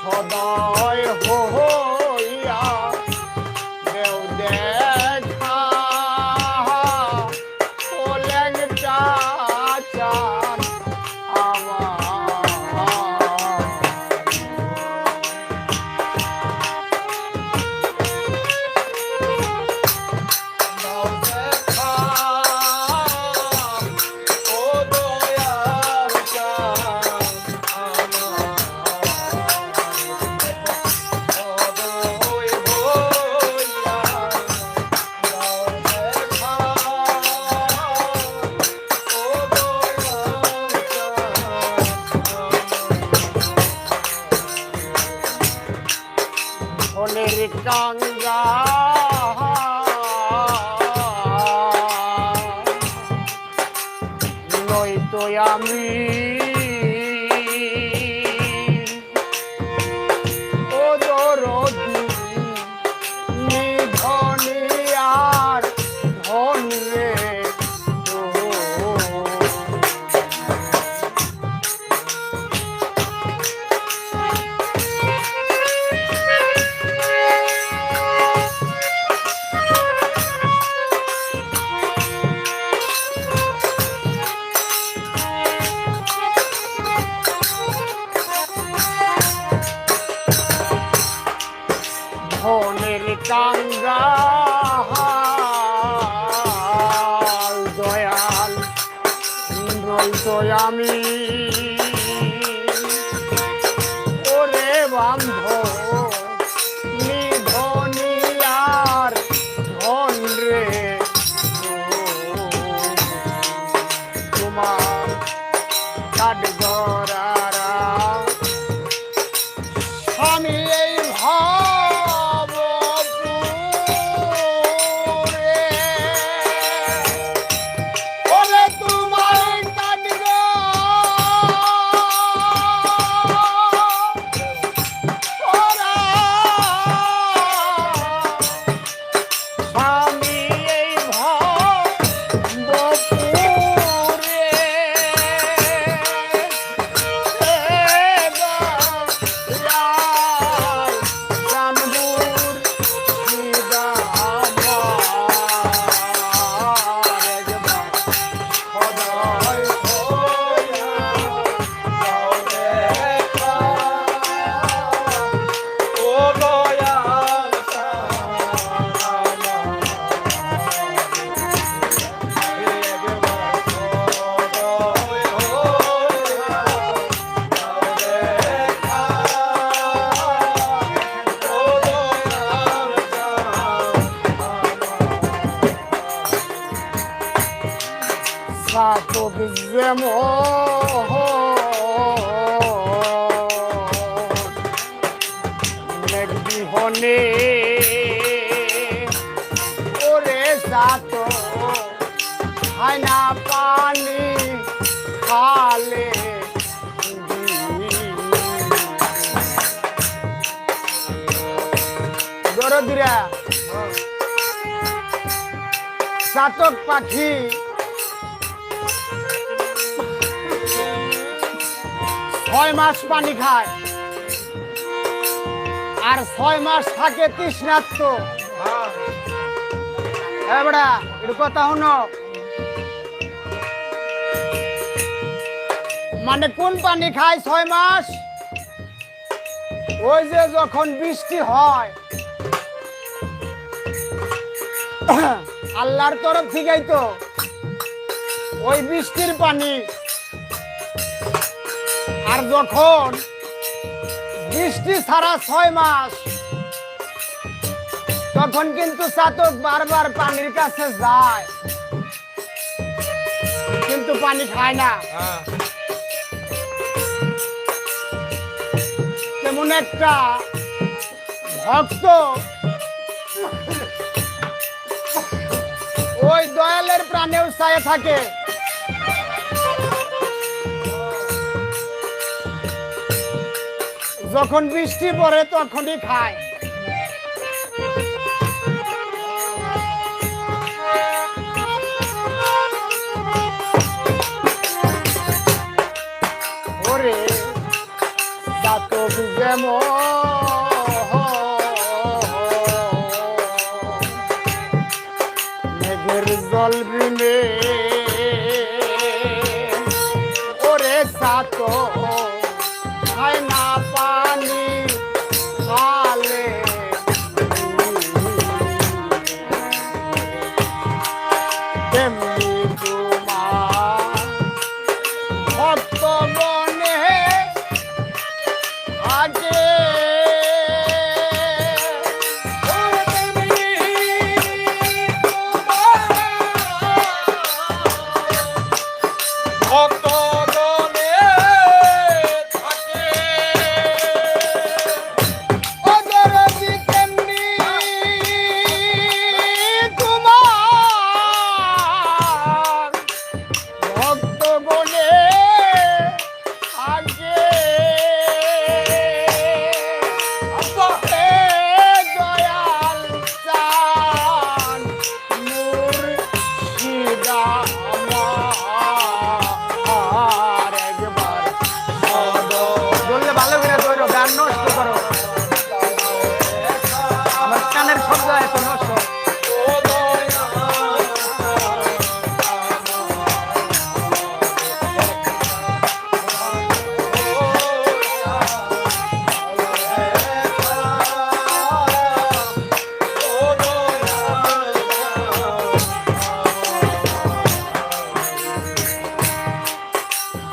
সদয় 张牙。নয়তো আমি। সাতক যেমন মেঘ বিহনে ওরে সাত হয় না পানি খালে দরদিরা চাতক পাখি ছয় মাস পানি খায়। আর ছয় মাস থাকে তৃষ্ণার্ত। এবড়া এর কথা হনো মানে কোন পানি খায় ছয় মাস? ওই যে যখন বৃষ্টি হয়। আল্লাহর তরফ থেকেই তো ওই বৃষ্টির পানি আর যখন বৃষ্টি ছাড়া ছয় মাস তখন কিন্তু চাতক বারবার পানির কাছে যায়। কিন্তু পানি খায় না। তেমন একটা ভক্ত ওই দয়ালের প্রাণেও ছায়া থাকে। যখন বৃষ্টি পড়ে তখনই খায়। ওরে যেমন জল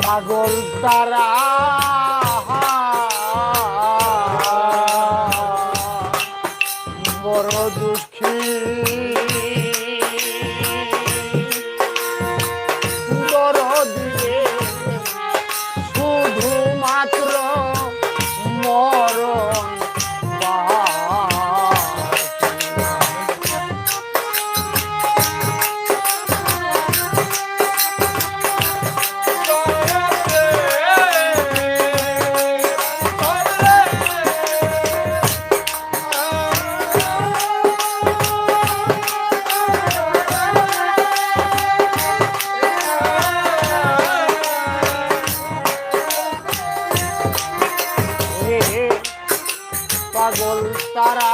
পাগল তারা। তারা